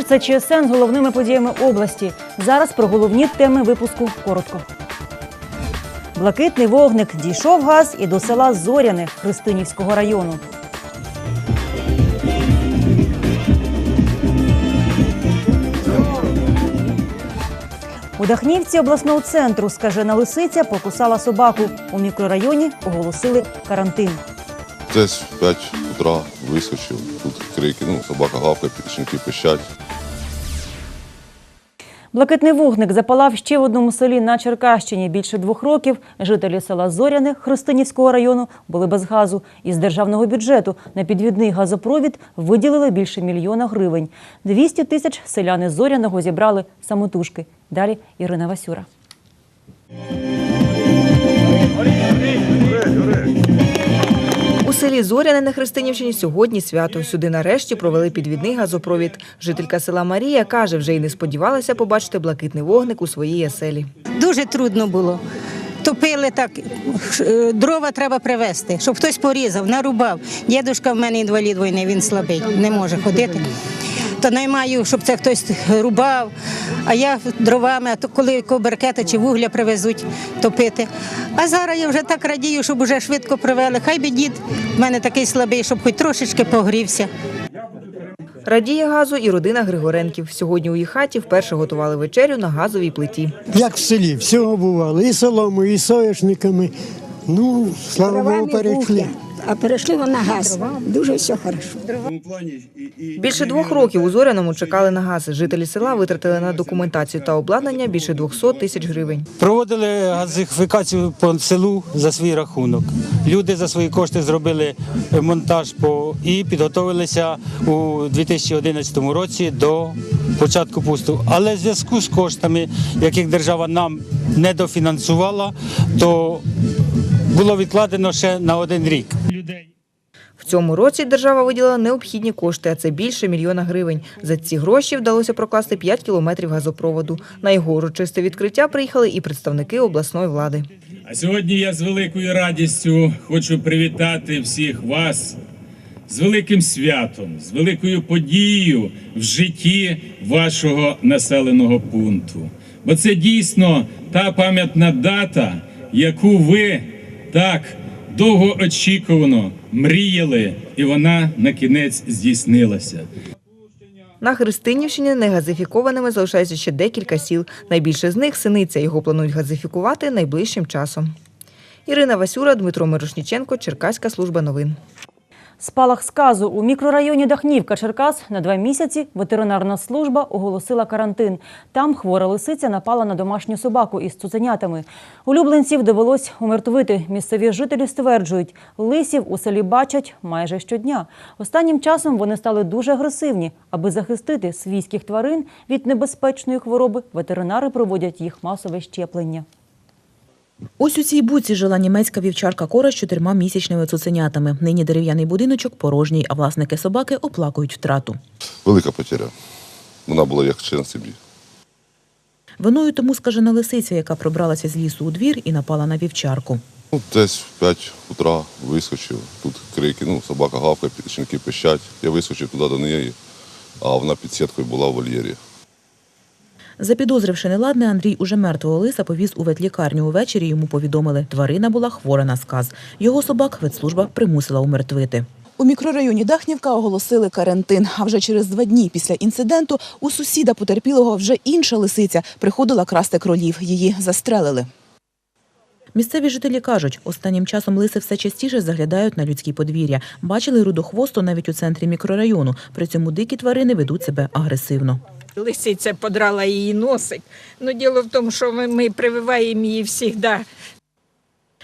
Вечір. Це ЧСН з головними подіями області. Зараз про головні теми випуску коротко. Блакитний вогник дійшов газ і до села Зоряне Христинівського району. У Дахнівці обласного центру скажена лисиця покусала собаку. У мікрорайоні оголосили карантин. Десь в 5 утра вискочив, тут крики, ну, собака гавкає, щенки пищать. Блакитний вогник запалав ще в одному селі на Черкащині. Більше двох років жителі села Зоряне Христинівського району були без газу. Із державного бюджету на підвідний газопровід виділили більше мільйона гривень. 200 тисяч селяни Зоряного зібрали самотужки. Далі Ірина Васюра. Селі Зоряне на Христинівщині сьогодні свято. Сюди нарешті провели підвідний газопровід. Жителька села Марія каже, вже й не сподівалася побачити блакитний вогник у своїй оселі. Дуже трудно було. Топили так, е, дрова треба привезти, щоб хтось порізав, нарубав. Дідушка в мене інвалід війни, він слабий, не може ходити. То наймаю, щоб це хтось рубав, а я дровами, а то коли коберкети чи вугля привезуть топити. А зараз я вже так радію, щоб вже швидко привели. Хай би дід в мене такий слабий, щоб хоч трошечки погрівся. Радіє газу і родина Григоренків. Сьогодні у їх хаті вперше готували вечерю на газовій плиті. Як в селі, всього бувало, і соломою, і соняшниками. Ну, слава Богу, перейшли. А перейшли на газ. Дуже все хорошо. Більше двох років у Зоряному чекали на газ. Жителі села витратили на документацію та обладнання більше 200 тисяч гривень. Проводили газифікацію по селу за свій рахунок. Люди за свої кошти зробили монтаж по і підготовилися у 2011 році до початку пусту. Але в зв'язку з коштами, яких держава нам не дофінансувала, то було відкладено ще на один рік. Цьому році держава виділила необхідні кошти, а це більше мільйона гривень. За ці гроші вдалося прокласти 5 кілометрів газопроводу. На його урочисте відкриття приїхали і представники обласної влади. А сьогодні я з великою радістю хочу привітати всіх вас з великим святом, з великою подією в житті вашого населеного пункту. Бо це дійсно та пам'ятна дата, яку ви так довгоочікувано мріяли, і вона на кінець здійснилася. На Христинівщині негазифікованими залишається ще декілька сіл. Найбільше з них синиця. Його планують газифікувати найближчим часом. Ірина Васюра, Дмитро Мирошніченко, Черкаська служба новин. Спалах сказу у мікрорайоні Дахнівка Черкас на два місяці ветеринарна служба оголосила карантин. Там хвора лисиця напала на домашню собаку із цуценятами. Улюбленців довелось умертвити. Місцеві жителі стверджують, лисів у селі бачать майже щодня. Останнім часом вони стали дуже агресивні. Аби захистити свійських тварин від небезпечної хвороби, ветеринари проводять їх масове щеплення. Ось у цій буці жила німецька вівчарка Кора з чотирма місячними цуценятами. Нині дерев'яний будиночок порожній, а власники собаки оплакують втрату. Велика потеря. Вона була як член сім'ї. Виною тому скажена лисиця, яка пробралася з лісу у двір і напала на вівчарку. Ну, десь в 5 утра вискочив, тут крики, ну, собака гавкає, щенки пищать. Я вискочив туди до неї, а вона під сіткою була в вольєрі. Запідозривши неладне, Андрій уже мертвого лиса повіз у ветлікарню. Увечері йому повідомили, тварина була хвора на сказ. Його собак ветслужба примусила умертвити. У мікрорайоні Дахнівка оголосили карантин. А вже через два дні після інциденту у сусіда потерпілого вже інша лисиця приходила красти кролів. Її застрелили. Місцеві жителі кажуть, останнім часом лиси все частіше заглядають на людські подвір'я. Бачили рудохвосту навіть у центрі мікрорайону. При цьому дикі тварини ведуть себе агресивно. Лисиця подрала її носик. Ну, діло в тому, що ми, ми прививаємо її завжди.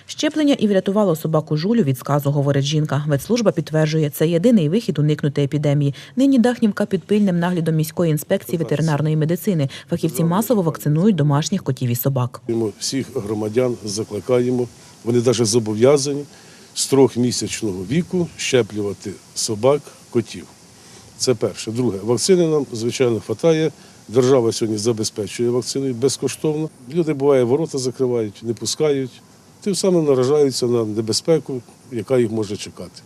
Щеплення і врятувало собаку Жулю від сказу, говорить жінка. Ветслужба підтверджує, це єдиний вихід уникнути епідемії. Нині Дахнівка під пильним наглядом міської інспекції ветеринарної медицини. Фахівці масово вакцинують домашніх котів і собак. Ми всіх громадян закликаємо, вони навіть зобов'язані з трьохмісячного віку щеплювати собак, котів. Це перше. Друге, вакцини нам, звичайно, вистачає. Держава сьогодні забезпечує вакциною безкоштовно. Люди буває, ворота закривають, не пускають, тим самим наражаються на небезпеку, яка їх може чекати.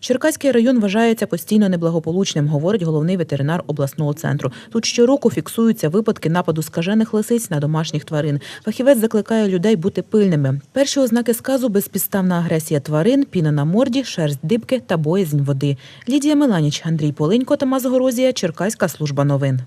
Черкаський район вважається постійно неблагополучним, говорить головний ветеринар обласного центру. Тут щороку фіксуються випадки нападу скажених лисиць на домашніх тварин. Фахівець закликає людей бути пильними. Перші ознаки сказу безпідставна агресія тварин, піна на морді, шерсть дибки та боязнь води. Лідія Меланіч, Андрій Полинько, Тамас Горозія, Черкаська служба новин.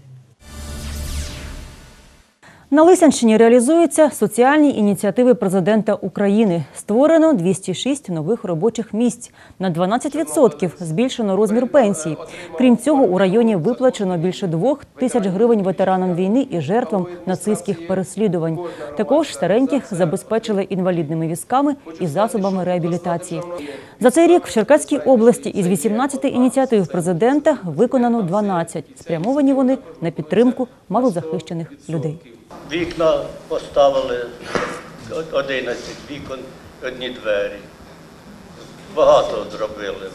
На Лисянщині реалізуються соціальні ініціативи президента України. Створено 206 нових робочих місць. На 12% збільшено розмір пенсій. Крім цього, у районі виплачено більше двох тисяч гривень ветеранам війни і жертвам нацистських переслідувань. Також стареньких забезпечили інвалідними візками і засобами реабілітації. За цей рік в Черкаській області із 18 ініціатив президента виконано 12. Спрямовані вони на підтримку малозахищених людей. Вікна поставили 11 вікон, одні двері. Багато зробили.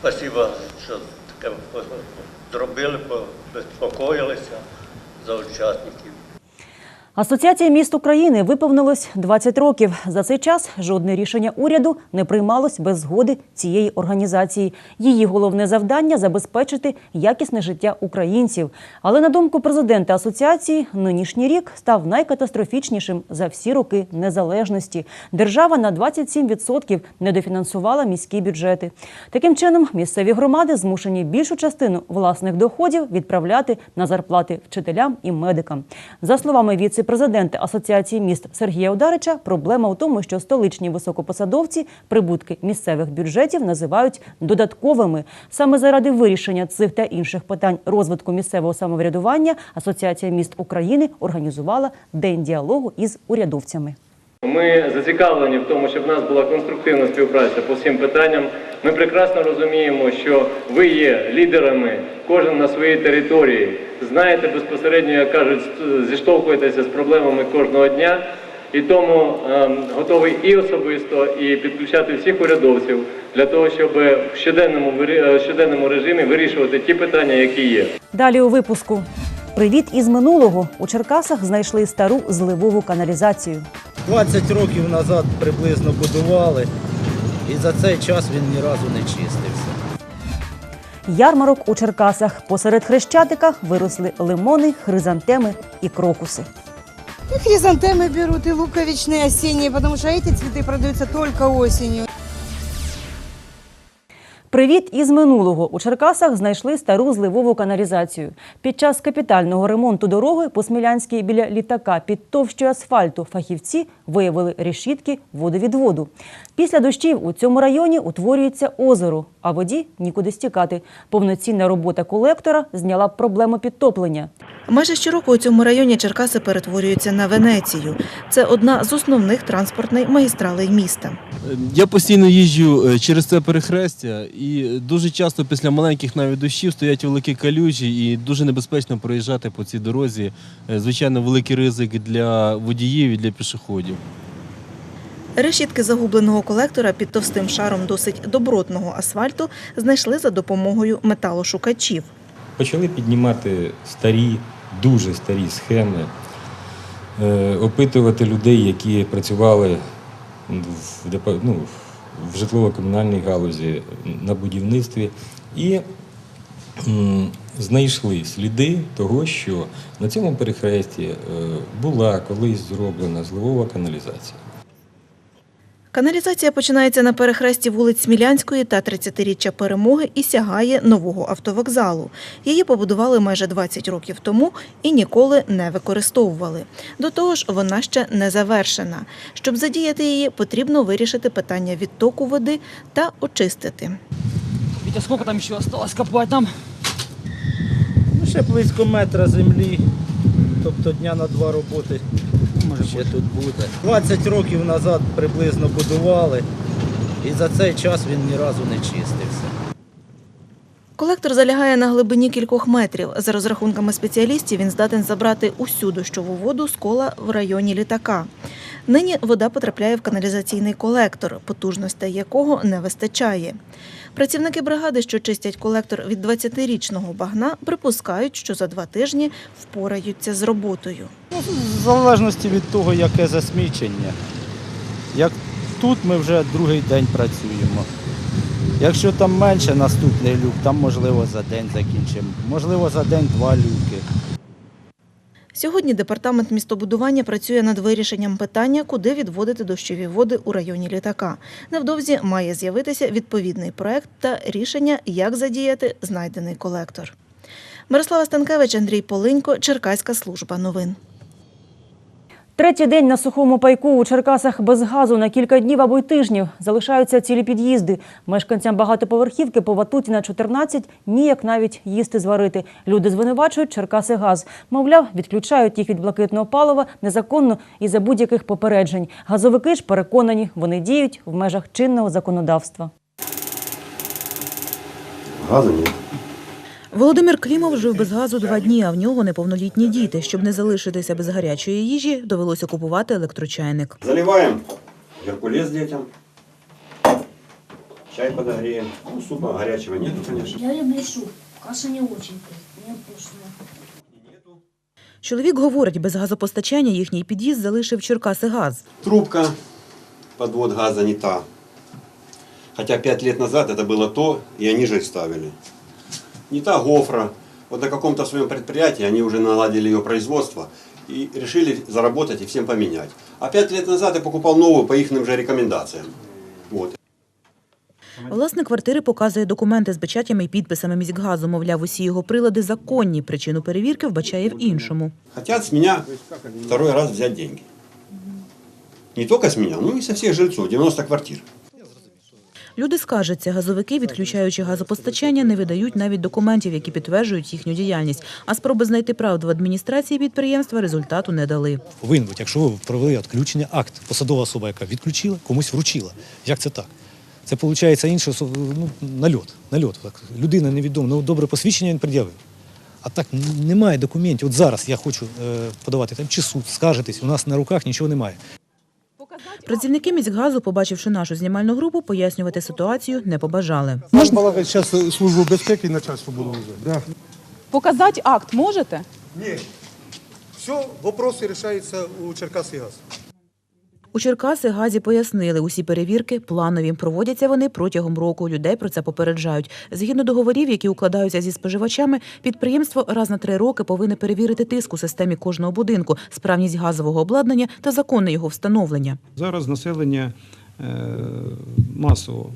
Спасибо, що таке зробили, по- безпокоїлися за учасників. Асоціація міст України виповнилось 20 років. За цей час жодне рішення уряду не приймалось без згоди цієї організації. Її головне завдання забезпечити якісне життя українців. Але на думку президента асоціації, нинішній рік став найкатастрофічнішим за всі роки незалежності. Держава на 27% недофінансувала міські бюджети. Таким чином, місцеві громади змушені більшу частину власних доходів відправляти на зарплати вчителям і медикам. За словами віце-президента Асоціації міст Сергія Ударича, проблема у тому, що столичні високопосадовці прибутки місцевих бюджетів називають додатковими. Саме заради вирішення цих та інших питань розвитку місцевого самоврядування Асоціація міст України організувала день діалогу із урядовцями. Ми зацікавлені в тому, щоб в нас була конструктивна співпраця по всім питанням. Ми прекрасно розуміємо, що ви є лідерами, кожен на своїй території. Знаєте безпосередньо, як кажуть, зіштовхуєтеся з проблемами кожного дня. І тому ем, готовий і особисто, і підключати всіх урядовців для того, щоб в щоденному вирі- е, щоденному режимі вирішувати ті питання, які є. Далі у випуску. Привіт із минулого. У Черкасах знайшли стару зливову каналізацію. 20 років назад приблизно будували, і за цей час він ні разу не чистився. Ярмарок у Черкасах. Посеред хрещатика виросли лимони, хризантеми і крокуси. И хризантемы берут, и луковичные осенние, потому что эти цветы продаются только осенью. Привіт із минулого. У Черкасах знайшли стару зливову каналізацію. Під час капітального ремонту дороги по Смілянській біля літака під товщою асфальту фахівці виявили решітки водовідводу. Після дощів у цьому районі утворюється озеро, а воді нікуди стікати. Повноцінна робота колектора зняла проблему підтоплення. Майже щороку у цьому районі Черкаси перетворюються на Венецію. Це одна з основних транспортних магістралей міста. Я постійно їжджу е, через це перехрестя, і дуже часто після маленьких навіть дощів стоять великі калюжі, і дуже небезпечно проїжджати по цій дорозі. Е, Звичайно, великий ризик для водіїв і для пішоходів. Решітки загубленого колектора під товстим шаром досить добротного асфальту знайшли за допомогою металошукачів. Почали піднімати старі, дуже старі схеми, е, опитувати людей, які працювали в, ну, в житлово-комунальній галузі на будівництві, і знайшли сліди того, що на цьому перехресті е, була колись зроблена зливова каналізація. Каналізація починається на перехресті вулиць Смілянської та 30-річчя перемоги і сягає нового автовокзалу. Її побудували майже 20 років тому і ніколи не використовували. До того ж, вона ще не завершена. Щоб задіяти її, потрібно вирішити питання відтоку води та очистити. Витя, сколько там еще осталось копать там? Ну, ще близько метра землі, тобто дня на два роботи ще тут буде. 20 років назад приблизно будували, і за цей час він ні разу не чистився. Колектор залягає на глибині кількох метрів. За розрахунками спеціалістів, він здатен забрати усю дощову воду з кола в районі літака. Нині вода потрапляє в каналізаційний колектор, потужностей якого не вистачає. Працівники бригади, що чистять колектор від 20-річного багна, припускають, що за два тижні впораються з роботою. Ну, в залежності від того, яке засмічення. Як тут ми вже другий день працюємо. Якщо там менше наступний люк, там можливо за день закінчимо. Можливо, за день два люки. Сьогодні департамент містобудування працює над вирішенням питання, куди відводити дощові води у районі літака. Невдовзі має з'явитися відповідний проект та рішення, як задіяти знайдений колектор. Мирослава Станкевич, Андрій Полинько, Черкаська служба новин. Третій день на сухому пайку у Черкасах без газу на кілька днів або й тижнів залишаються цілі під'їзди. Мешканцям багатоповерхівки по Ватутіна 14 ніяк навіть їсти зварити. Люди звинувачують Черкаси газ. Мовляв, відключають їх від блакитного палива незаконно і за будь-яких попереджень. Газовики ж переконані, вони діють в межах чинного законодавства. Газу нет. Володимир Клімов жив без газу два дні, а в нього неповнолітні діти. Щоб не залишитися без гарячої їжі, довелося купувати електрочайник. Заливаем геркулес детям. Чай подогреем. Ну, супа горячего нету, конечно. Я люблю суп. Каша не очень не вкусная. Чоловік говорить, без газопостачання їхній під'їзд залишив Черкаси газ. Трубка, подвод газа не та. Хотя пять лет назад это было то, и они же их ставили. Не та гофра. Вот на каком-то своем предприятии они уже наладили ее производство и решили заработать и всем поменять. А пять лет назад я покупал новую по их же рекомендациям. Вот. Власник квартири показує документи з печатями і підписами міськгазу. Мовляв, усі його прилади законні. Причину перевірки вбачає в іншому. Хотят с меня второй раз взять деньги. Не только с меня, но и со всех жильцов, 90 квартир. Люди скаржаться, газовики, відключаючи газопостачання, не видають навіть документів, які підтверджують їхню діяльність. А спроби знайти правду в адміністрації підприємства результату не дали. Повинен бути, якщо ви провели відключення, акт, посадова особа, яка відключила, комусь вручила. Як це так? Це виходить інше ну, нальот. нальот. Так. Людина невідома, ну добре посвідчення він пред'явив. А так немає документів. От зараз я хочу е, подавати там чи суд, скаржитись, у нас на руках нічого немає. Працівники міськгазу, побачивши нашу знімальну групу, пояснювати ситуацію не побажали. Можна балакати зараз службу безпеки і начальство було вже. Да. Показати акт можете? Ні. Все, вопроси вирішується у Черкаси газ. У Черкаси газі пояснили, усі перевірки планові. Проводяться вони протягом року. Людей про це попереджають. Згідно договорів, які укладаються зі споживачами, підприємство раз на три роки повинне перевірити тиск у системі кожного будинку, справність газового обладнання та законне його встановлення. Зараз населення е, масово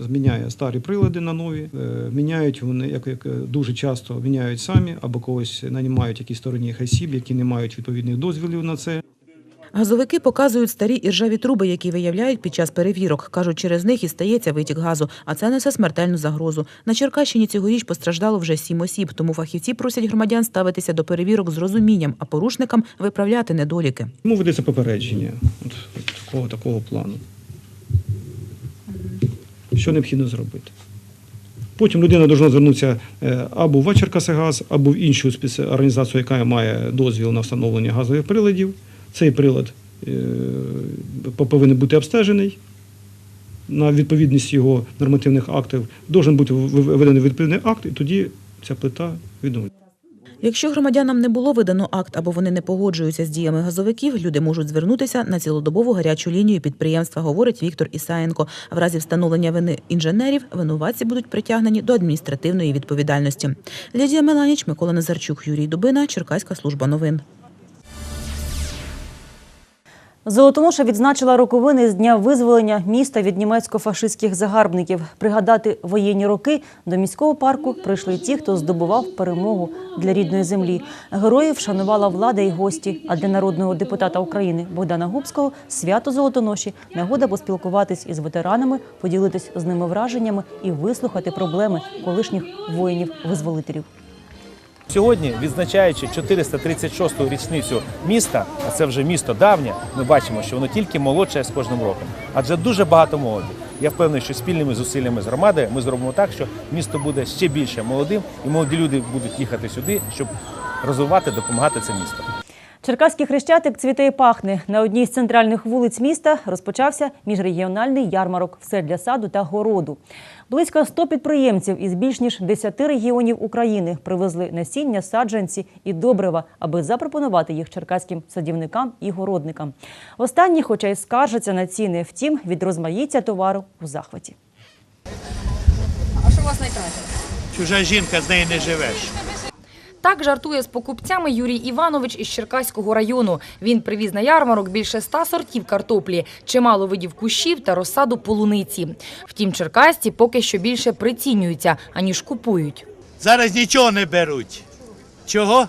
зміняє старі прилади на нові. Е, Міняють вони, як, е, дуже часто міняють самі або когось нанімають якісь сторонніх осіб, які не мають відповідних дозволів на це. Газовики показують старі іржаві труби, які виявляють під час перевірок. Кажуть, через них і стається витік газу, а це несе смертельну загрозу. На Черкащині цьогоріч постраждало вже сім осіб, тому фахівці просять громадян ставитися до перевірок з розумінням, а порушникам виправляти недоліки. Тому ведеться попередження от, такого, такого плану. Що необхідно зробити? Потім людина повинна звернутися е, або в Черкасигаз, або в іншу організацію, яка має дозвіл на встановлення газових приладів. Цей прилад е, повинен бути обстежений на відповідність його нормативних актів. Должен бути введений відповідний акт, і тоді ця плита відновлюється. Якщо громадянам не було видано акт або вони не погоджуються з діями газовиків, люди можуть звернутися на цілодобову гарячу лінію підприємства, говорить Віктор Ісаєнко. В разі встановлення вини інженерів винуватці будуть притягнені до адміністративної відповідальності. Лідія Меланіч, Микола Назарчук, Юрій Дубина, Черкаська служба новин. Золотоноша відзначила роковини з дня визволення міста від німецько-фашистських загарбників. Пригадати воєнні роки до міського парку прийшли ті, хто здобував перемогу для рідної землі. Героїв шанувала влада і гості. А для народного депутата України Богдана Губського свято Золотоноші нагода поспілкуватись із ветеранами, поділитись з ними враженнями і вислухати проблеми колишніх воїнів-визволителів. Сьогодні, відзначаючи 436-ту річницю міста, а це вже місто давнє, ми бачимо, що воно тільки молодше з кожним роком. Адже дуже багато молоді. Я впевнений, що спільними зусиллями з громадою ми зробимо так, що місто буде ще більше молодим, і молоді люди будуть їхати сюди, щоб розвивати, допомагати це місто. Черкаський хрещатик цвіте і пахне. На одній з центральних вулиць міста розпочався міжрегіональний ярмарок «Все для саду та городу». Близько 100 підприємців із більш ніж 10 регіонів України привезли насіння, саджанці і добрива, аби запропонувати їх черкаським садівникам і городникам. Останні, хоча й скаржаться на ціни, втім, від розмаїття товару у захваті. А що у вас найкраще? Чужа жінка, з нею не живеш. Так жартує з покупцями Юрій Іванович із Черкаського району. Він привіз на ярмарок більше ста сортів картоплі, чимало видів кущів та розсаду полуниці. Втім, черкасці поки що більше прицінюються, аніж купують. Зараз нічого не беруть. Чого?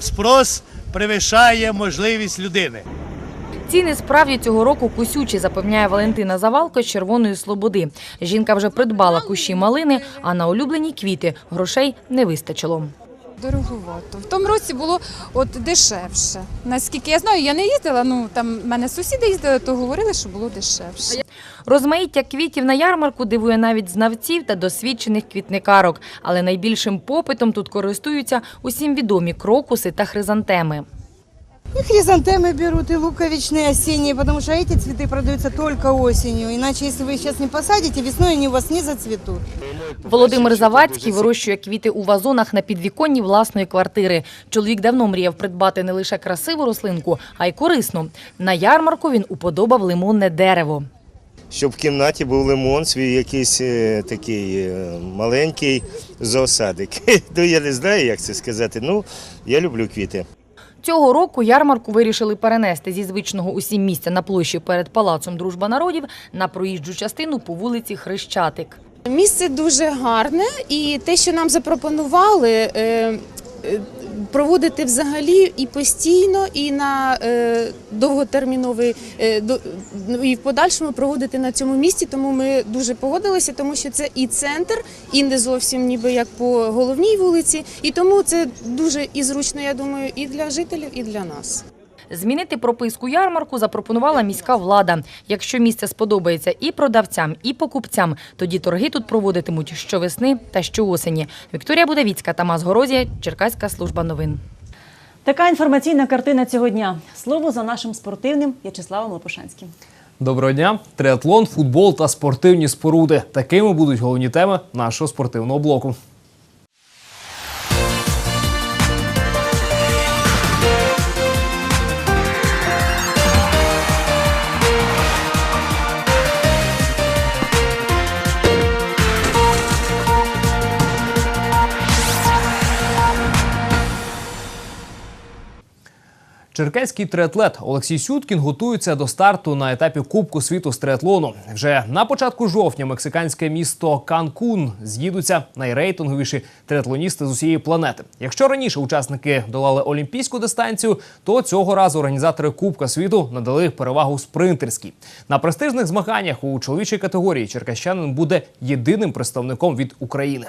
Спрос перевищає можливість людини. Ціни справді цього року кусючі, запевняє Валентина Завалко з Червоної Слободи. Жінка вже придбала кущі малини, а на улюблені квіти грошей не вистачило. Дороговато. В тому році було от дешевше. Наскільки я знаю, я не їздила, ну там мене сусіди їздили, то говорили, що було дешевше. Розмаїття квітів на ярмарку дивує навіть знавців та досвідчених квітникарок. Але найбільшим попитом тут користуються усім відомі крокуси та хризантеми. И хризантемы берут, и луковичные осенние, потому что эти цветы продаются только осенью. Иначе, если вы сейчас не посадите, весной они у вас не зацветут. Володимир Завадський вирощує квіти у вазонах на підвіконні власної квартири. Чоловік давно мріяв придбати не лише красиву рослинку, а й корисну. На ярмарку він уподобав лимонне дерево. щоб в кімнаті був лимон, свій якийсь е, такий е, маленький зоосадик. Ну, я не знаю, як це сказати. Ну, я люблю квіти. Цього року ярмарку вирішили перенести зі звичного усім місця на площі перед Палацом Дружба народів на проїжджу частину по вулиці Хрещатик. Місце дуже гарне, і те, що нам запропонували. Е, Проводити взагалі і постійно, і на е, довготерміновий е, ну, і в подальшому проводити на цьому місці. Тому ми дуже погодилися, тому що це і центр, і не зовсім ніби як по головній вулиці. І тому це дуже і зручно, я думаю, і для жителів, і для нас. Змінити прописку ярмарку запропонувала міська влада. Якщо місце сподобається і продавцям, і покупцям, тоді торги тут проводитимуть щовесни та щоосені. Вікторія Будавіцька, Тамас Горозія, Черкаська служба новин. Така інформаційна картина цього дня. Слово за нашим спортивним В'ячеславом Лопушанським. Доброго дня! Триатлон, футбол та спортивні споруди. Такими будуть головні теми нашого спортивного блоку. Черкеський триатлет Олексій Сюткін готується до старту на етапі Кубку світу з триатлону. Вже на початку жовтня мексиканське місто Канкун з'їдуться найрейтинговіші триатлоністи з усієї планети. Якщо раніше учасники долали олімпійську дистанцію, то цього разу організатори Кубка світу надали перевагу спринтерській. На престижних змаганнях у чоловічій категорії черкащанин буде єдиним представником від України.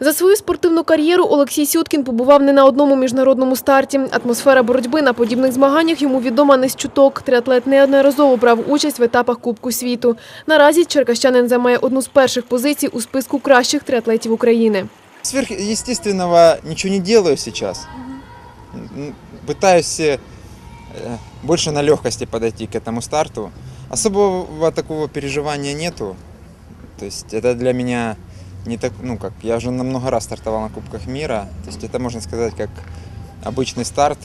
За свою спортивну кар'єру Олексій Сюткін побував не на одному міжнародному старті. Атмосфера боротьби на подібних змаганнях йому відома не з чуток. Триатлет неодноразово брав участь в етапах Кубку світу. Наразі черкащанин займає одну з перших позицій у списку кращих триатлетів України. Сверхъестественного ничего не делаю сейчас. М, Пытаюсь э, больше на легкости подойти к этому старту. Особого такого переживания нету. То есть это для меня не так, ну как, я уже на много раз стартовал на Кубках мира. То есть это можно сказать как обычный старт.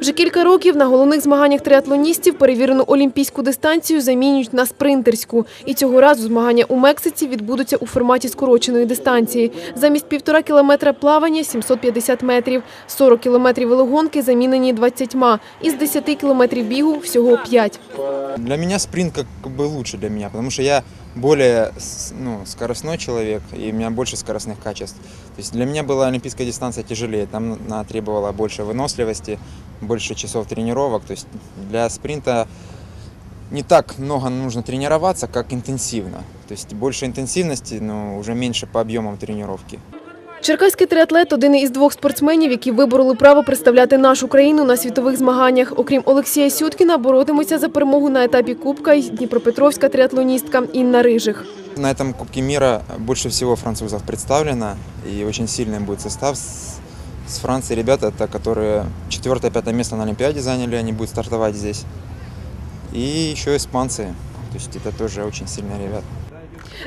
Вже кілька років на головних змаганнях триатлоністів перевірену олімпійську дистанцію замінюють на спринтерську. І цього разу змагання у Мексиці відбудуться у форматі скороченої дистанції. Замість півтора кілометра плавання – 750 метрів, 40 кілометрів велогонки замінені 20, із 10 кілометрів бігу – всього 5. Для меня спринт как бы лучше для меня, потому что я более ну, скоростной человек, и у меня больше скоростных качеств. То есть для меня была олимпийская дистанция тяжелее, там она требовала больше выносливости, больше часов тренировок. То есть для спринта не так много нужно тренироваться, как интенсивно. То есть больше интенсивности, но уже меньше по объемам тренировки. Черкаський триатлет – один із двох спортсменів, які вибороли право представляти нашу країну на світових змаганнях. Окрім Олексія Сюткіна, боротимуться за перемогу на етапі Кубка й дніпропетровська триатлоністка Інна Рижих. На этом Кубке мира больше всего французов представлено, и очень сильный будет состав с С Франции ребята, это которые четвертое-пятое место на Олимпиаде заняли, они будут стартовать здесь. И еще испанцы, то есть это тоже очень сильные ребята.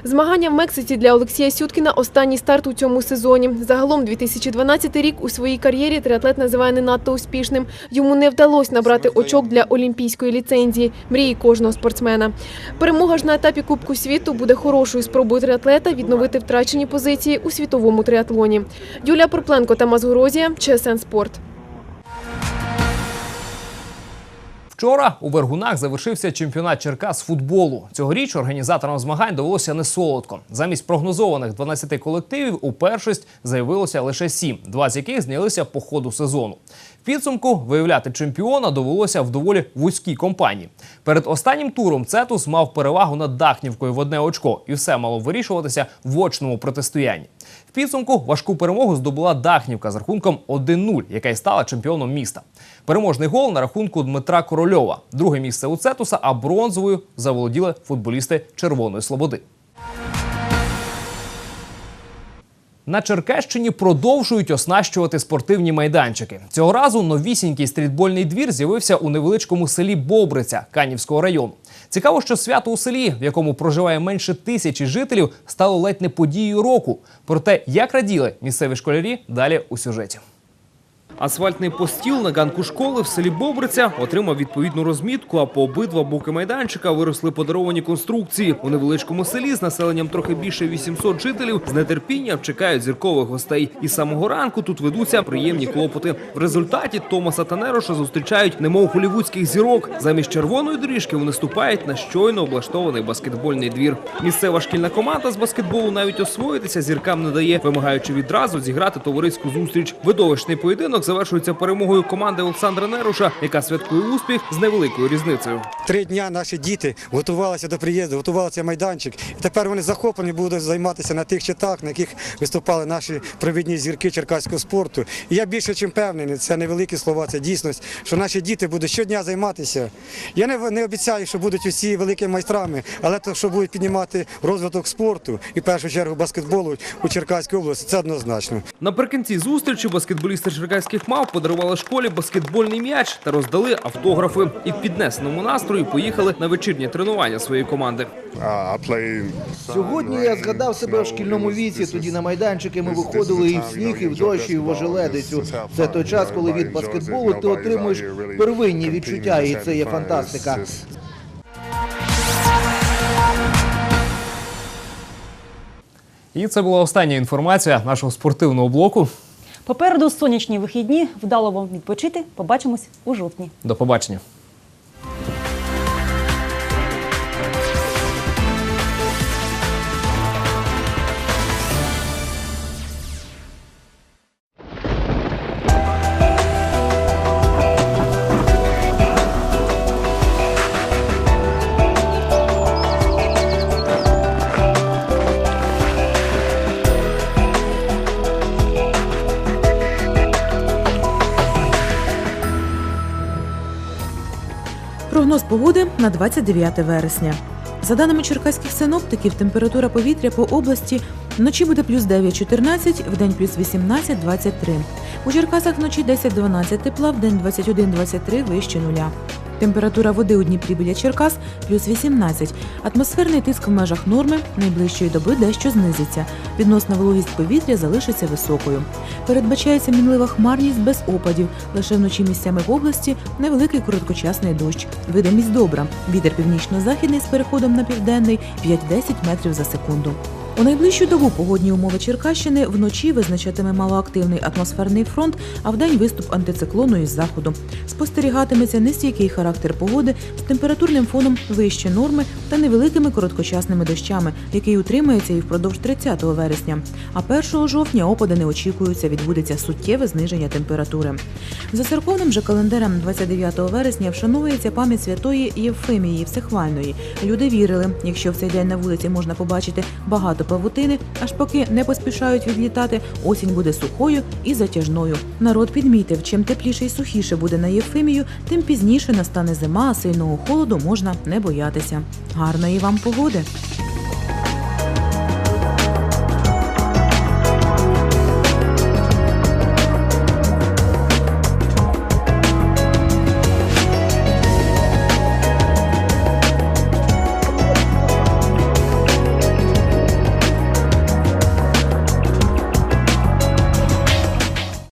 Змагання в Мексиці для Олексія Сюткіна останній старт у цьому сезоні. Загалом 2012 рік у своїй кар'єрі триатлет називає не надто успішним. Йому не вдалося набрати очок для олімпійської ліцензії мрії кожного спортсмена. Перемога ж на етапі Кубку світу буде хорошою спробою триатлета відновити втрачені позиції у світовому триатлоні. Юлія Порпленко та Мазгорозія, ЧСН Спорт. Вчора у Вергунах завершився чемпіонат Черкас футболу. Цьогоріч організаторам змагань довелося не солодко. Замість прогнозованих 12 колективів у першість заявилося лише 7, два з яких знялися по ходу сезону. Підсумку виявляти чемпіона довелося в доволі вузькій компанії. Перед останнім туром Цетус мав перевагу над Дахнівкою в одне очко, і все мало вирішуватися в очному протистоянні. В підсумку важку перемогу здобула Дахнівка з рахунком 1-0, яка й стала чемпіоном міста. Переможний гол на рахунку Дмитра Корольова. Друге місце у Цетуса, а бронзовою заволоділи футболісти Червоної Слободи. На Черкещині продовжують оснащувати спортивні майданчики. Цього разу новісінький стрітбольний двір з'явився у невеличкому селі Бобриця Канівського району. Цікаво, що свято у селі, в якому проживає менше тисячі жителів, стало ледь не подією року. Про те, як раділи місцеві школярі, далі у сюжеті. Асфальтний постіл на ганку школи в селі Бобриця отримав відповідну розмітку, а по обидва боки майданчика виросли подаровані конструкції. У невеличкому селі з населенням трохи більше 800 жителів з нетерпінням чекають зіркових гостей. І самого ранку тут ведуться приємні клопоти. В результаті Томаса та Нероша зустрічають немов голівудських зірок. Замість червоної доріжки вони ступають на щойно облаштований баскетбольний двір. Місцева шкільна команда з баскетболу навіть освоїтися зіркам не дає, вимагаючи відразу зіграти товариську зустріч. Видовищний поєдинок завершується перемогою команди Олександра Неруша, яка святкує успіх з невеликою різницею. Три дня наші діти готувалися до приїзду, готувалися майданчик. І тепер вони захоплені будуть займатися на тих щитах, на яких виступали наші провідні зірки черкаського спорту. І я більше чим певний, це не великі слова, це дійсність, що наші діти будуть щодня займатися. Я не, не обіцяю, що будуть усі великими майстрами, але то, що будуть піднімати розвиток спорту і в першу чергу баскетболу у Черкаській області, це однозначно. Наприкінці зустрічі баскетболісти черкаських мав подарували школі баскетбольний м'яч та роздали автографи. І в піднесеному настрої поїхали на вечірнє тренування своєї команди. Сьогодні я згадав себе в шкільному віці. Тоді на майданчики ми виходили і в сніг, і в дощ, і в ожеледицю. Це той час, коли від баскетболу ти отримуєш первинні відчуття, і це є фантастика. І це була остання інформація нашого спортивного блоку. Попереду сонячні вихідні. Вдало вам відпочити. Побачимось у жовтні. До побачення. Погоди на 29 вересня. За даними черкаських синоптиків, температура повітря по області вночі буде плюс 9-14, вдень плюс 18-23. У Черкасах вночі 10-12 тепла, вдень 21-23 вище нуля. Температура води у Дніпрі біля Черкас плюс 18. Атмосферний тиск в межах норми найближчої доби дещо знизиться. Відносна вологість повітря залишиться високою. Передбачається мінлива хмарність без опадів. Лише вночі місцями в області невеликий короткочасний дощ. Видимість добра. Вітер північно-західний з переходом на південний 5-10 метрів за секунду. У найближчу добу погодні умови Черкащини вночі визначатиме малоактивний атмосферний фронт, а вдень виступ антициклону із заходу. Спостерігатиметься нестійкий характер погоди з температурним фоном вище норми та невеликими короткочасними дощами, який утримається і впродовж 30 вересня. А 1 жовтня опади не очікуються, відбудеться суттєве зниження температури. За церковним же календарем 29 вересня вшановується пам'ять святої Євфемії Всехвальної. Люди вірили, якщо в цей день на вулиці можна побачити багато павутини, аж поки не поспішають відлітати, осінь буде сухою і затяжною. Народ підмітив, чим тепліше і сухіше буде на єфимію, тим пізніше настане зима, а сильного холоду можна не боятися. Гарної вам погоди!